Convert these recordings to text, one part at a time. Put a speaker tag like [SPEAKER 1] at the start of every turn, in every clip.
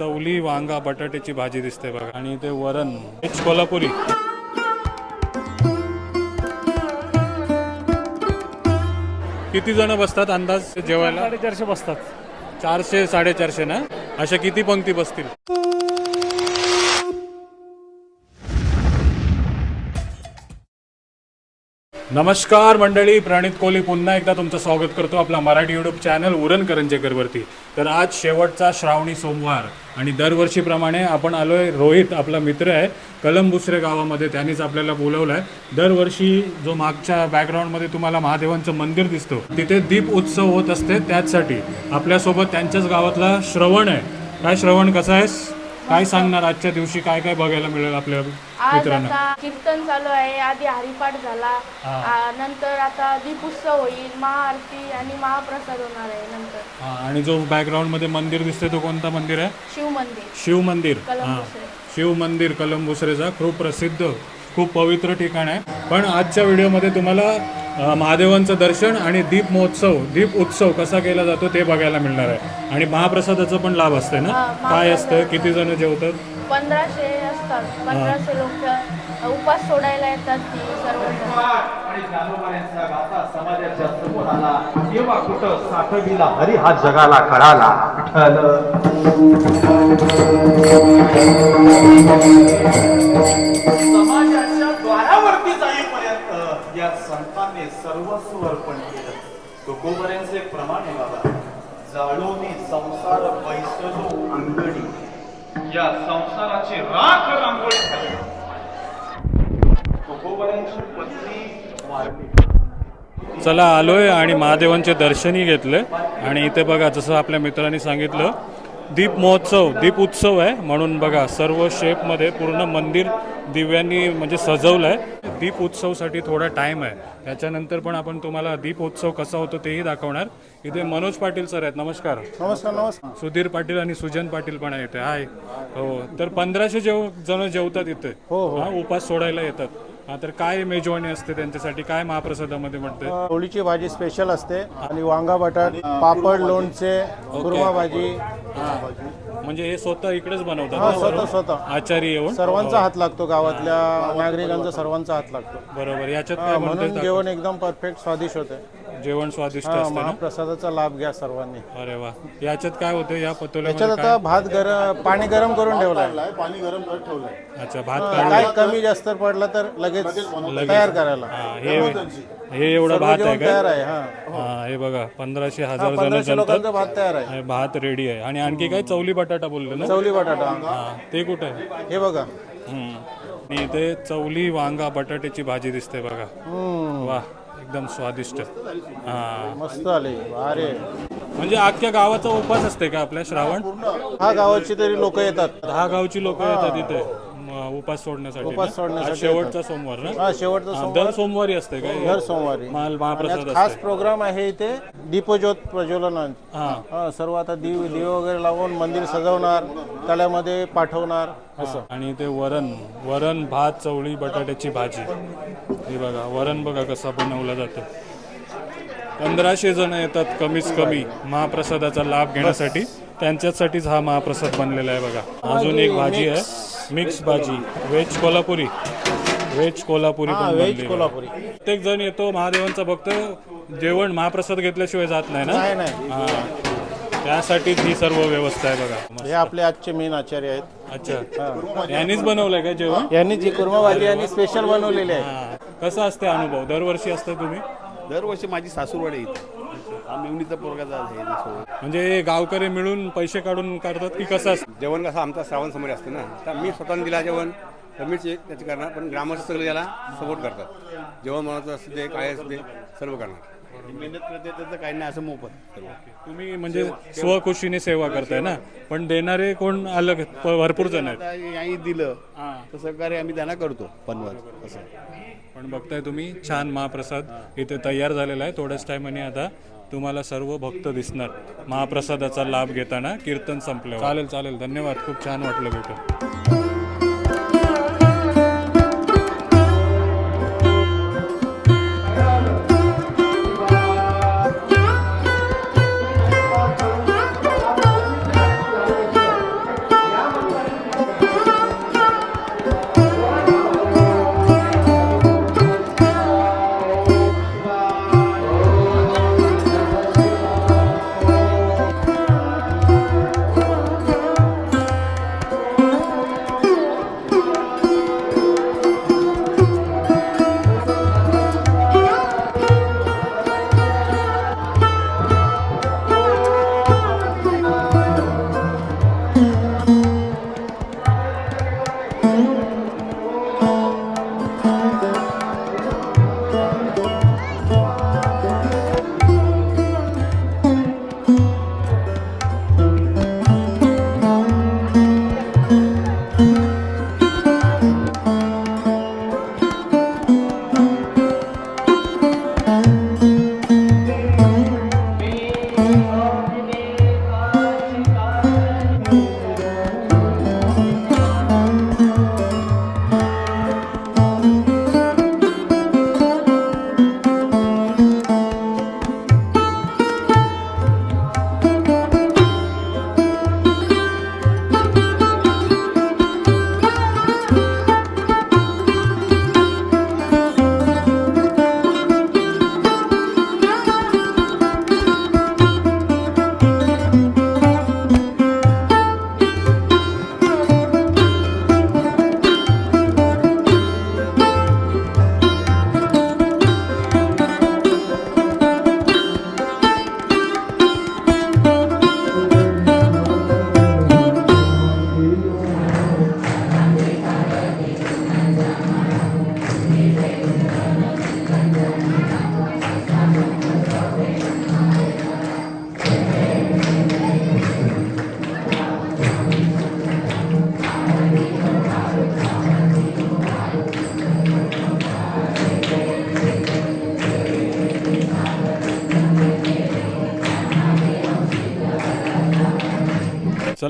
[SPEAKER 1] चवली वांगा बटाट्याची भाजी दिसते बघा. आणि इथे वरण कोल्हापुरी. किती जण बसतात अंदाज जेवायला?
[SPEAKER 2] साडेचारशे बसतात.
[SPEAKER 1] चारशे साडेचारशे ना? अशा किती पंक्ती बसतील? नमस्कार मंडळी प्रणित कोहली पुन्हा एकदा तुमचं स्वागत करतो आपला मराठी यूट्यूब चॅनल उरण करंजेकरवरती तर आज शेवटचा श्रावणी सोमवार आणि दरवर्षीप्रमाणे आपण आलो आहे रोहित आपला मित्र आहे कलंबुसरे गावामध्ये त्यांनीच आपल्याला बोलवलं आहे दरवर्षी जो मागच्या बॅकग्राऊंडमध्ये तुम्हाला महादेवांचं मंदिर दिसतो तिथे दीप उत्सव होत असते त्याचसाठी आपल्यासोबत त्यांच्याच गावातला श्रवण आहे. काय श्रवण कसं आहेस? काय सांगणार? आजच्या दिवशी काय काय बघायला मिळेल आपल्या
[SPEAKER 3] आज
[SPEAKER 1] मित्रांना?
[SPEAKER 3] आता कीर्तन चालू आहे. आधी हरिपाठ झाला.
[SPEAKER 1] हा.
[SPEAKER 3] आ, नंतर आता दीपोत्सव होईल. महाआरती आणि महाप्रसाद होणार आहे नंतर.
[SPEAKER 1] हा, आणि जो बॅकग्राऊंडमध्ये मंदिर दिसतोय तो कोणता मंदिर आहे?
[SPEAKER 3] शिव मंदिर.
[SPEAKER 1] शिव मंदिर. हा.
[SPEAKER 3] कलंबुसरे.
[SPEAKER 1] शिव मंदिर कलंबुसरेचा खूप प्रसिद्ध खूप पवित्र ठिकाण आहे. पण आजच्या व्हिडिओमध्ये तुम्हाला महादेवांचं दर्शन आणि दीप महोत्सव दीप उत्सव कसा केला जातो ते बघायला मिळणार आहे. आणि महाप्रसादाचा पण लाभ असते ना? काय असतं? किती जण जेवतात?
[SPEAKER 3] पंधराशे असतात. पंधराशे लोक उपास सोडायला येतात ती सर्व
[SPEAKER 4] आणि ज्ञानोबाऱ्यांचा गाथा समाजाच्या समोर आला. तेव्हा कुठं साठविला हरी हा जगाला कळाला. विठ्ठल सर्वस्व अर्पण केलं. तुकोबऱ्यांचे प्रमाण आहे बाबा. जाळोनी संसार पैसलो अंगडी या संसाराची राख रांगोळी झाली तुकोबऱ्यांची पत्नी वारली.
[SPEAKER 1] चला आलोय आणि महादेवांचे दर्शनही घेतले. आणि इथे बघा जसं आपल्या मित्रांनी सांगितलं दीप महोत्सव दीप उत्सव आहे. म्हणून बघा सर्व शेपमध्ये पूर्ण मंदिर दिव्यांनी म्हणजे सजवलं आहे दीप उत्सवसाठी थोडा टाईम आहे. त्याच्यानंतर पण आपण तुम्हाला दीप उत्सव कसा होतो तेही दाखवणार. इथे मनोज पाटील सर आहेत. नमस्कार.
[SPEAKER 2] नमस्कार नमस्कार.
[SPEAKER 1] सुधीर पाटील आणि सुजन पाटील पण आहे इथे हाय. हो तर पंधराशे जेव जण जेवतात इथे.
[SPEAKER 2] हो, हो.
[SPEAKER 1] हा उपास सोडायला येतात. हा तर काय मेजवानी असते त्यांच्यासाठी? काय महाप्रसादामध्ये म्हणते?
[SPEAKER 2] होळीची भाजी स्पेशल असते आणि वांगा बटाट पापड लोणचे कुर्मा भाजी.
[SPEAKER 1] म्हणजे हे स्वतः इकडेच बनवतात
[SPEAKER 2] हा
[SPEAKER 1] ना
[SPEAKER 2] स्वतः
[SPEAKER 1] सर्व?
[SPEAKER 2] स्वतः.
[SPEAKER 1] आचारी येऊन?
[SPEAKER 2] सर्वांचा हात लागतो गावातल्या नागरिकांचा सर्वांचा हात लागतो.
[SPEAKER 1] बरोबर. याच्यात
[SPEAKER 2] हा,
[SPEAKER 1] काय
[SPEAKER 2] म्हणून
[SPEAKER 1] म्हणते
[SPEAKER 2] जेवण एकदम परफेक्ट स्वादिष्ट होते.
[SPEAKER 1] जेवण स्वादिष्ट
[SPEAKER 2] हा
[SPEAKER 1] असते ना?
[SPEAKER 2] महाप्रसादाचा लाभ घ्या सर्वांनी.
[SPEAKER 1] अरे वा. याच्यात काय होतं? या
[SPEAKER 2] याच्यात
[SPEAKER 1] पतोल्यामध्ये
[SPEAKER 2] आता भात गरम पाणी गरम करून ठेवलाय.
[SPEAKER 5] पाणी गरम करत ठेवलंय
[SPEAKER 1] अच्छा भात
[SPEAKER 2] हा, काय कमी जास्त पडलं तर लगेच तयार करायला.
[SPEAKER 1] हा, हे हे एवढं
[SPEAKER 2] सर्व
[SPEAKER 1] भात आहे
[SPEAKER 2] जेवण तयार
[SPEAKER 1] का
[SPEAKER 2] आहे हा.
[SPEAKER 1] हा हे बघा पंधराशे हजार जण
[SPEAKER 2] पंधराशे लोकांचा
[SPEAKER 1] जमतात
[SPEAKER 2] भात तयार आहे.
[SPEAKER 1] भात रेडी आहे. आणि आणखी काय? चवली बटाटा बोलले ना?
[SPEAKER 2] चवली बटाटा.
[SPEAKER 1] हा ते कुठे? आहे
[SPEAKER 2] हे बघा.
[SPEAKER 1] हम्म. आणि इथे चवली वांगा बटाट्याची भाजी दिसते बघा.
[SPEAKER 2] हम्म,
[SPEAKER 1] वा. एकदम स्वादिष्ट. हा.
[SPEAKER 2] मस्त आले अरे
[SPEAKER 1] म्हणजे अख्ख्या गावाचा उपास असते का आपल्या श्रावण?
[SPEAKER 2] हा गावाची तरी लोक येतात.
[SPEAKER 1] दहा गावची लोक येतात इथे म, उपास सोडण्यासाठी
[SPEAKER 2] उपास
[SPEAKER 1] ना?
[SPEAKER 2] सोडण्यासाठी
[SPEAKER 1] आज शेवटचा सोमवार ना?
[SPEAKER 2] हा शेवटचा
[SPEAKER 1] हा,
[SPEAKER 2] सोमवार
[SPEAKER 1] दर सोमवारी. असते काय
[SPEAKER 2] दर सोमवारी.
[SPEAKER 1] माल महाप्रसाद
[SPEAKER 2] आणि खास
[SPEAKER 1] असते
[SPEAKER 2] प्रोग्राम आहे इथे दीपज्योत प्रज्वलन
[SPEAKER 1] हा.
[SPEAKER 2] हा सर्व आता दिव दिवे वगैरे लावून मंदिर सजवणार तळ्यामध्ये पाठवणार असं.
[SPEAKER 1] आणि ते वरण वरण भात चवळी बटाट्याची भाजी. हे बघा वरण बघा कसा बनवला जातो. पंधराशे जण येतात कमीच कमी महाप्रसादाचा लाभ घेण्यासाठी. त्यांच्यासाठीच हा महाप्रसाद बनलेला आहे बघा. अजून एक भाजी आहे मिक्स भाजी veg Kolhapuri. Veg Kolhapuri
[SPEAKER 2] veg. Kolhapuri.
[SPEAKER 1] प्रत्येक जण येतो महादेवांचा भक्त. जेवण महाप्रसाद घेतल्याशिवाय जात नाही ना? हा. त्यासाठीच ही सर्व व्यवस्था आहे बघा.
[SPEAKER 2] हे आपले आजचे मेन आचार्य आहेत.
[SPEAKER 1] अच्छा. यांनीच बनवलंय का जेवण?
[SPEAKER 2] यांनी जी कुर्मा भाजी आणि स्पेशल बनवलेली आहे.
[SPEAKER 1] कसा असते अनुभव? दरवर्षी असतं तुम्ही?
[SPEAKER 5] दरवर्षी माझी सासूरवाडी इथे. हा मेवणीचा पोरगाचा आहे इथे सोबत.
[SPEAKER 1] म्हणजे गावकरी मिळून पैसे काढून करतात की कसं असतं?
[SPEAKER 6] जेवण कसं आमचा श्रावण समोर असतं ना. तर मी स्वतःने दिला जेवण. तर मीच एक त्याची करणार. पण ग्रामस्थ सगळे त्याला सपोर्ट करतात. जेवण बनवायचं असतं ते काय असते सर्व करणार.
[SPEAKER 5] मेहनत करते त्याचं काही नाही असं मोफत. सर्व.
[SPEAKER 1] तुम्ही म्हणजे स्वखुशीने सेवा करताय ना? पण देणारे कोण अलग भरपूर जण आहेत.
[SPEAKER 5] आता याही दिलं तर सहकार्य आम्ही त्यांना करतो पनवत असं.
[SPEAKER 1] पण बघताय तुम्ही छान महाप्रसाद इथे तयार झालेला आहे. थोड्याच टायमाने आता तुम्हाला सर्व भक्त दिसणार महाप्रसादाचा लाभ घेताना कीर्तन संपलं चालेल चालेल. धन्यवाद. खूप छान वाटलं भेटून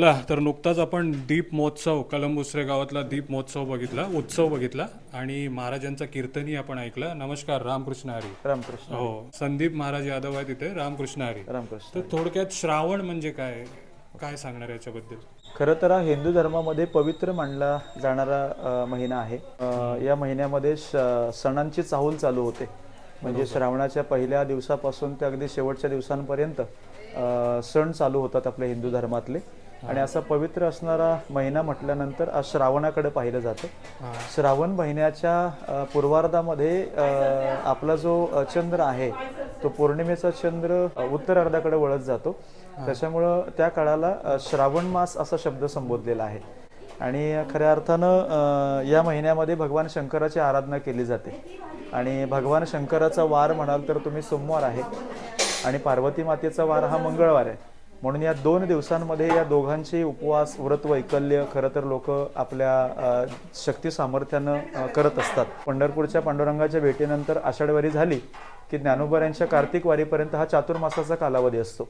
[SPEAKER 1] चला तर नुकताच आपण दीप महोत्सव कलंबुसरे गावातला दीप महोत्सव बघितला उत्सव बघितला आणि महाराजांचा कीर्तनही आपण ऐकला. नमस्कार रामकृष्ण हरी.
[SPEAKER 7] रामकृष्ण
[SPEAKER 1] हो संदीप महाराज यादव आहे तिथे रामकृष्ण हरी.
[SPEAKER 7] रामकृष्ण
[SPEAKER 1] तर थोडक्यात श्रावण म्हणजे काय? काय सांगणार याच्याबद्दल?
[SPEAKER 7] खरं तर हा हिंदू धर्मामध्ये पवित्र मानला जाणारा महिना आहे. या महिन्यामध्ये सणांची चाहूल चालू होते. म्हणजे श्रावणाच्या पहिल्या दिवसापासून ते अगदी शेवटच्या दिवसांपर्यंत सण चालू होतात आपल्या हिंदू धर्मातले. आणि असा पवित्र असणारा महिना म्हटल्यानंतर आज श्रावणाकडे पाहिलं जातं. श्रावण महिन्याच्या पूर्वार्धामध्ये आपला जो चंद्र आहे तो पौर्णिमेचा चंद्र उत्तर अर्धाकडे वळत जातो. त्याच्यामुळं त्या काळाला श्रावण मास असा शब्द संबोधलेला आहे. आणि खऱ्या अर्थानं या महिन्यामध्ये भगवान शंकराची आराधना केली जाते. आणि भगवान शंकराचा वार म्हणाल तर तुम्ही सोमवार आहे. आणि पार्वती मातेचा वार हा मंगळवार आहे. म्हणून या दोन दिवसांमध्ये या दोघांचे उपवास व्रत वैकल्य खरं तर लोक आपल्या शक्ती सामर्थ्यानं करत असतात. पंढरपूरच्या पांडुरंगाच्या भेटीनंतर आषाढवारी झाली की ज्ञानोबा कार्तिक वारीपर्यंत हा चातुर्मासाचा कालावधी असतो.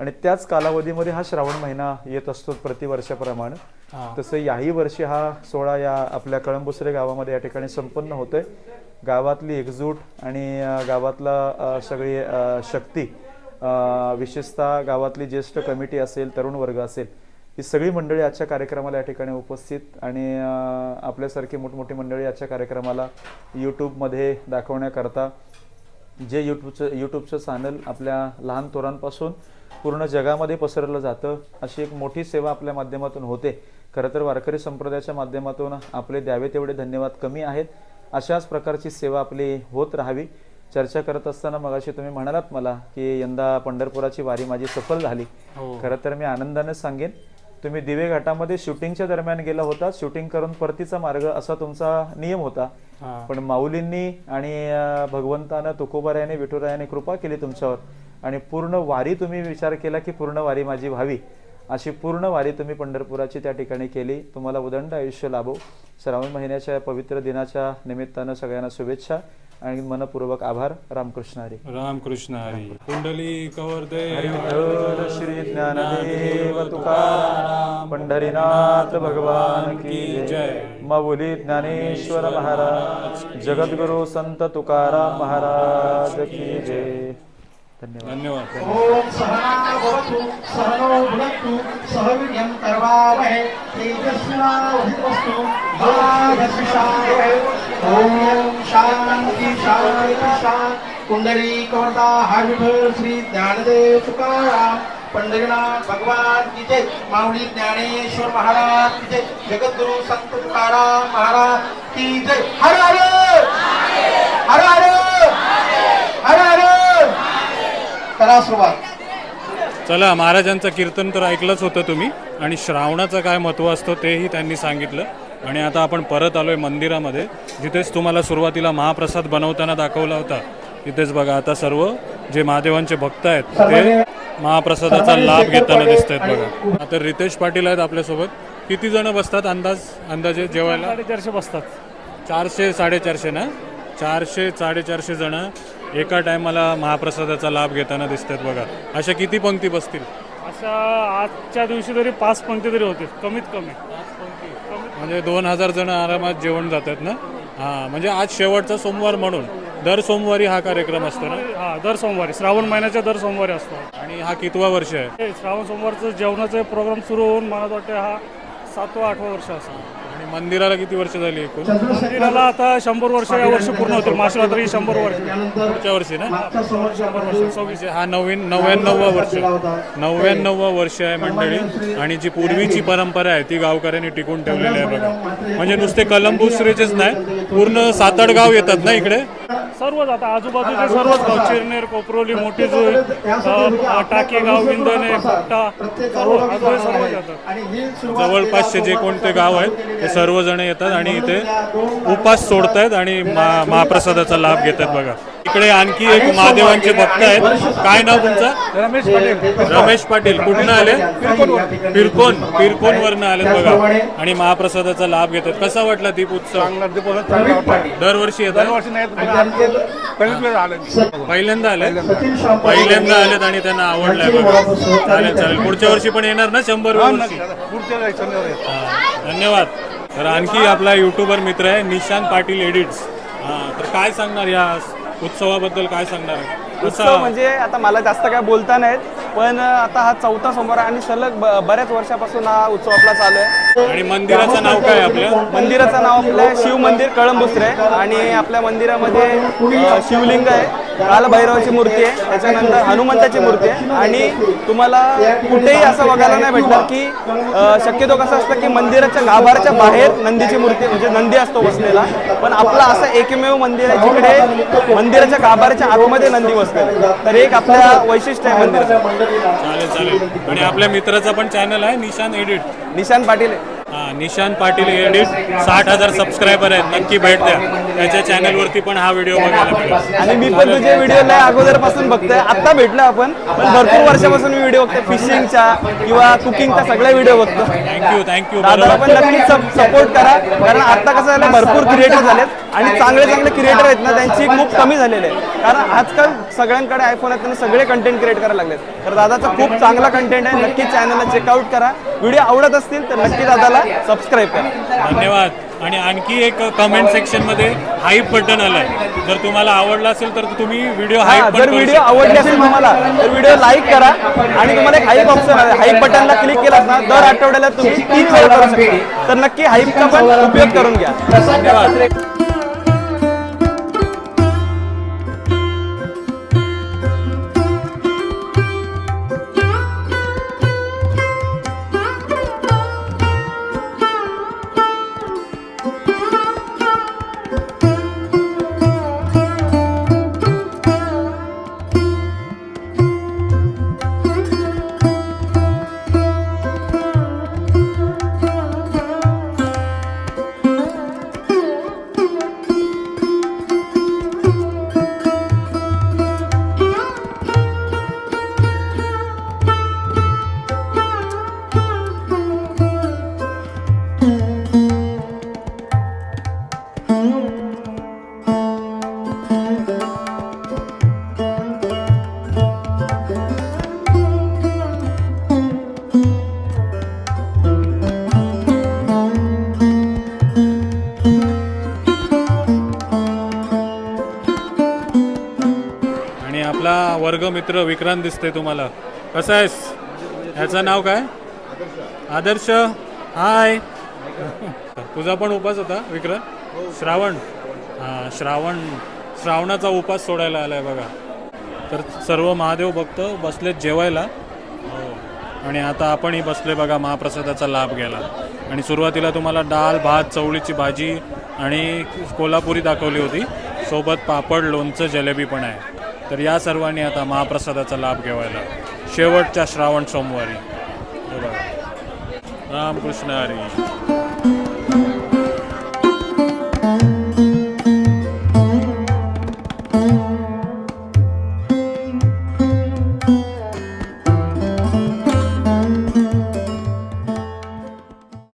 [SPEAKER 7] आणि त्याच कालावधीमध्ये हा श्रावण महिना येत असतो प्रतिवर्षाप्रमाणे. तसं याही वर्षी हा सोहळा या आपल्या कळंबुसरे गावामध्ये या ठिकाणी संपन्न होतोय. गावातली एकजूट आणि गावातला सगळी शक्ती विशेषतः गावातली ज्येष्ठ कमिटी असेल तरुण वर्ग असेल ही सगळी मंडळी आजच्या कार्यक्रमाला या ठिकाणी उपस्थित आणि आपल्यासारखी मोठमोठी मंडळी आजच्या कार्यक्रमाला यूट्यूबमध्ये दाखवण्याकरता जे यूट्यूबचं यूट्यूबचं चॅनल आपल्या लहान थोरांपासून पूर्ण जगामध्ये पसरलं जातं अशी एक मोठी सेवा आपल्या माध्यमातून होते. खरं तर वारकरी संप्रदायाच्या माध्यमातून आपले द्यावे तेवढे धन्यवाद कमी आहेत. अशाच प्रकारची सेवा आपली होत राहावी. चर्चा करत असताना मगाशी तुम्ही म्हणालात मला की यंदा पंढरपुराची वारी माझी सफल झाली. खरं तर मी आनंदाने सांगेन. तुम्ही दिवे घाटामध्ये शूटिंगच्या दरम्यान गेला होता. शूटिंग करून परतीचा मार्ग असा तुमचा नियम होता. पण माऊलींनी आणि भगवंतानं तुकोबारायाने विठुरायाने कृपा केली तुमच्यावर. आणि पूर्ण वारी तुम्ही विचार केला की पूर्ण वारी माझी व्हावी. अशी पूर्ण वारी तुम्ही पंढरपुराची त्या ठिकाणी केली. तुम्हाला उदंड आयुष्य लाभो. श्रावण महिन्याच्या पवित्र दिनाच्या निमित्तानं सगळ्यांना शुभेच्छा. आणि मनपूर्वक आभार रामकृष्ण हरी.
[SPEAKER 1] रामकृष्ण हरी. कुंडली कवर्दे
[SPEAKER 7] विठ्ठल श्री ज्ञानदेव तुकाराम. पंढरीनाथ भगवान की जय. माऊली ज्ञानेश्वर महाराज. जगद्गुरु संत तुकाराम महाराज की जय. धन्यवाद.
[SPEAKER 1] धन्यवाद.
[SPEAKER 4] ओम सहनो भुनक्तु करवावहै ओम शांती शांती शांती कुंडली कवर्ता हा श्री ज्ञानदेव तुकाराम। पंढरीनाथ भगवान की जय। माऊली ज्ञानेश्वर महाराज की जय। जगद्गुरु संत तुकाराम महाराज की जय। हर हर हर हर हर हर। करा सुरुवात।
[SPEAKER 1] चला महाराजांचं कीर्तन तर ऐकलंच होतं तुम्ही. आणि श्रावणाचं काय महत्त्व असतं तेही त्यांनी सांगितलं. आणि आता आपण परत आलोय मंदिरामध्ये. जिथेच तुम्हाला सुरुवातीला महाप्रसाद बनवताना दाखवला होता. तिथेच बघा आता सर्व जे महादेवांचे भक्त आहेत ते महाप्रसादाचा लाभ घेताना दिसत आहेत बघा. आता रितेश पाटील आहेत आपल्यासोबत. किती जण बसतात अंदाज अंदाजे जेवायला?
[SPEAKER 8] साडेचारशे बसतात.
[SPEAKER 1] चारशे साडेचारशे ना? चारशे साडेचारशे जण एका टायमाला महाप्रसादाचा लाभ घेताना दिसत आहेत बघा. अशा किती पंक्ती बसतील?
[SPEAKER 8] अशा आजच्या दिवशी तरी पाच पंक्ती तरी होते कमीत कमी.
[SPEAKER 1] म्हणजे दोन हजार जण आरामात जेवण जातात ना? हां म्हणजे आज शेवटचा सोमवार म्हणून. दर सोमवारी हा कार्यक्रम असतो ना?
[SPEAKER 8] हा दर सोमवारी. श्रावण महिन्याच्या दर सोमवारी असतो.
[SPEAKER 1] आणि हा कितवा वर्ष आहे?
[SPEAKER 8] हे श्रावण सोमवारचं जेवणाचे प्रोग्राम सुरू होऊन मला वाटतं हा सातवा आठवा वर्ष असतो
[SPEAKER 1] मंदिराला किती वर्ष झाली एकूण?
[SPEAKER 8] मंदिराला आता शंभर वर्ष या वर्षी पूर्ण होतील. महाशिवरात्री शंभर वर्ष.
[SPEAKER 1] पुढच्या वर्षी ना? म्हणजे हा नवीन नव्याण्णववा वर्ष. नव्याण्णववा वर्ष आहे मंडळी. आणि जी पूर्वीची परंपरा आहे ती गावकऱ्यांनी टिकून ठेवलेली आहे बघा. म्हणजे नुसते कलंबुसरेचेच नाही पूर्ण सात आठ गाव येतात ना इकडे?
[SPEAKER 8] सर्वच आता आजूबाजूचे सर्वच गाव चिरनेर कोपरोली मोठी जुई अ, टाके गाव विंदणे फट्टा सर्व आजूबाजू सर्व जातात
[SPEAKER 1] जवळपासचे जे कोणते गाव आहेत ते सर्वजण येतात आणि इथे उपास सोडतायत आणि मा महाप्रसादाचा लाभ घेतात बघा. इकडे आणखी एक महादेवांचे भक्त आहेत. काय नाव तुमचं?
[SPEAKER 2] रमेश पाटील.
[SPEAKER 1] रमेश पाटील कुठून आले? पिरकोन पिरकोन वरनं आले बघा. आणि महाप्रसादाचा लाभ घेतात. कसा वाटला दीप उत्सव? दरवर्षी येतात? पहिल्यांदा आले. पहिल्यांदा आलेत. आणि त्यांना आवडलाय बघा. चालेल चालेल. पुढच्या वर्षी पण येणार ना शंभर वर्षी? हा, धन्यवाद. तर आणखी आपला युट्यूबर मित्र आहे निशांत पाटील एडिट्स हा तर काय सांगणार या उत्सवाबद्दल काय सांगणार? आहे
[SPEAKER 9] उत्सव म्हणजे आता मला जास्त काय बोलता नाहीत. पण आता हा चौथा सोमवार आहे आणि सलग ब- बऱ्याच वर्षापासून हा उत्सव आपला चालू आहे.
[SPEAKER 1] आणि मंदिराचं नाव काय आपलं?
[SPEAKER 9] मंदिराचं नाव आपलं शिव मंदिर कळंबुसरे आणि आपल्या मंदिरामध्ये अ, शिवलिंग आहे. कालभैरवाची मूर्ती आहे त्याच्यानंतर हनुमंताची मूर्ती आहे. आणि तुम्हाला कुठेही असं बघायला नाही भेटणार की शक्यतो कसं असतं की मंदिराच्या गाभाऱ्याच्या बाहेर नंदीची मूर्ती म्हणजे नंदी असतो बसलेला. पण आपलं असं एकमेव मंदिर आहे जिकडे मंदिराच्या गाभाऱ्याच्या आतमध्ये नंदी बसलेला आहे. तर एक आपल्या वैशिष्ट्य आहे मंदिराचं.
[SPEAKER 1] चालेल चालेल. आणि आपल्या मित्राचा पण चॅनल आहे निशांत एडिट
[SPEAKER 9] निशांत पाटील आहे.
[SPEAKER 1] निशांत पाटील एडिट साठ हजार सबस्क्रायबर आहेत. नक्की भेट द्या. त्याच्या चॅनलवरती पण हा व्हिडिओ बघायला मिळेल.
[SPEAKER 9] आणि मी पण तुझे व्हिडिओ लय अगोदरपासून बघतोय. आता भेटलो आपण. पण भरपूर वर्षापासून मी व्हिडिओ बघतोय. फिशिंगच्या किंवा कुकिंगचा सगळे व्हिडिओ बघतो.
[SPEAKER 1] थँक्यू थँक्यू
[SPEAKER 9] दादाला पण नक्कीच सपोर्ट करा. कारण आता कसं झालं भरपूर क्रिएटर झालेत. आणि चांगले चांगले क्रिएटर आहेत ना त्यांची खूप कमी झालेली आहे. कारण आजकाल सगळ्यांकडे आयफोन आहेत त्यांनी सगळे कंटेंट क्रिएट करायला लागलेत. तर दादाचा खूप चांगला कंटेंट आहे. नक्की चॅनलला चेकआउट करा. व्हिडिओ आवडत असतील तर नक्की दादाला सबस्क्राईब करा.
[SPEAKER 1] धन्यवाद. आणि आणखी एक कमेंट सेक्शनमध्ये हाईप बटन आलंय. जर तुम्हाला आवडला असेल तर तुम्ही व्हिडिओ
[SPEAKER 9] हा,
[SPEAKER 1] हाईप
[SPEAKER 9] जर व्हिडिओ. आवडली असेल तुम्हाला तर व्हिडिओ लाईक करा. आणि तुम्हाला एक हाईप ऑप्शन आहे हाईप बटनला क्लिक केलात ना दर आठवड्याला तुम्ही तीन वेळ करू शकता. तर नक्की हाईपचा पण उपयोग करून घ्या.
[SPEAKER 1] धन्यवाद. मित्र विक्रांत दिसते तुम्हाला. कसं आहेस? ह्याचं नाव काय? आदर्श. हाय. तुझा पण उपास होता विक्रांत? श्रावण. हां श्रावण. श्रावणाचा उपास सोडायला आलाय बघा. तर सर्व महादेव भक्त बसलेत जेवायला. हो. आणि आता आपणही बसले बघा महाप्रसादाचा लाभ घ्यायला. आणि सुरुवातीला तुम्हाला डाळ भात चवळीची भाजी आणि कोल्हापुरी दाखवली होती. सोबत पापड लोणचं जलेबी पण आहे. तर या सर्वांनी आता महाप्रसादाचा लाभ घेवायला शेवटच्या श्रावण सोमवारी. बघा रामकृष्ण हरी.